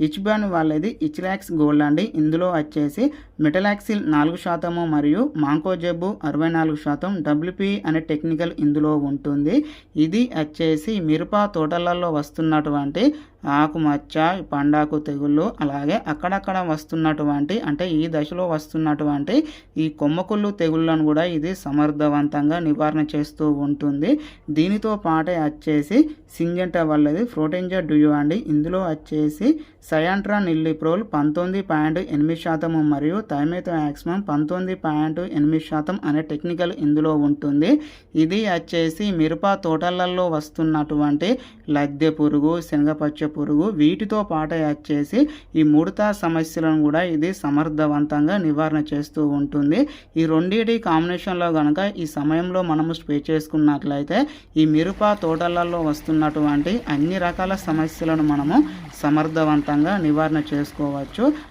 ఇచ్బాన్ వాళ్ళది ఇచ్లాక్స్ గోల్డ్ అండి. ఇందులో వచ్చేసి మెటలాక్సిల్ నాలుగు శాతము మరియు మాంకోజెబు అరవై నాలుగు శాతం డబ్ల్యూపీ అనే టెక్నికల్ ఇందులో ఉంటుంది. ఇది వచ్చేసి మిరప తోటలలో వస్తున్నటువంటి ఆకుమచ్చ పండాకు తెగుళ్ళు అలాగే అక్కడక్కడ వస్తున్నటువంటి అంటే ఈ దశలో వస్తున్నటువంటి ఈ కొమ్మకుళ్ళు తెగుళ్ళను కూడా ఇది సమర్థవంతంగా నివారణ చేస్తూ ఉంటుంది. దీనితో పాటే వచ్చేసి సింజంట వల్లది ఫ్రోటెంజా డ్యూయో అండి. ఇందులో వచ్చేసి సయాంట్రా నిల్లిప్రోల్ పంతొమ్మిది పాయింట్ ఎనిమిది శాతము మరియు థైమేతో యాక్సిమం పంతొమ్మిది పాయింట్ ఎనిమిది శాతం అనే టెక్నికల్ ఇందులో ఉంటుంది. ఇది వచ్చేసి మిరప తోటలలో వస్తున్నటువంటి లద్దె పురుగు శనగపచ్చ పురుగు వీటితో పాటే వచ్చేసి ఈ ముడత సమస్యలను కూడా ఇది సమర్థవంతంగా నివారణ చేస్తూ ఉంటుంది. ఈ రెండింటి కాంబినేషన్లో కనుక ఈ సమయంలో మనము స్ప్రే చేసుకున్నట్లయితే ఈ మిరప తోటలలో వస్తున్నటువంటి అన్ని రకాల సమస్యలను మనము సమర్థవంతంగా నివారణ చేసుకోవచ్చు.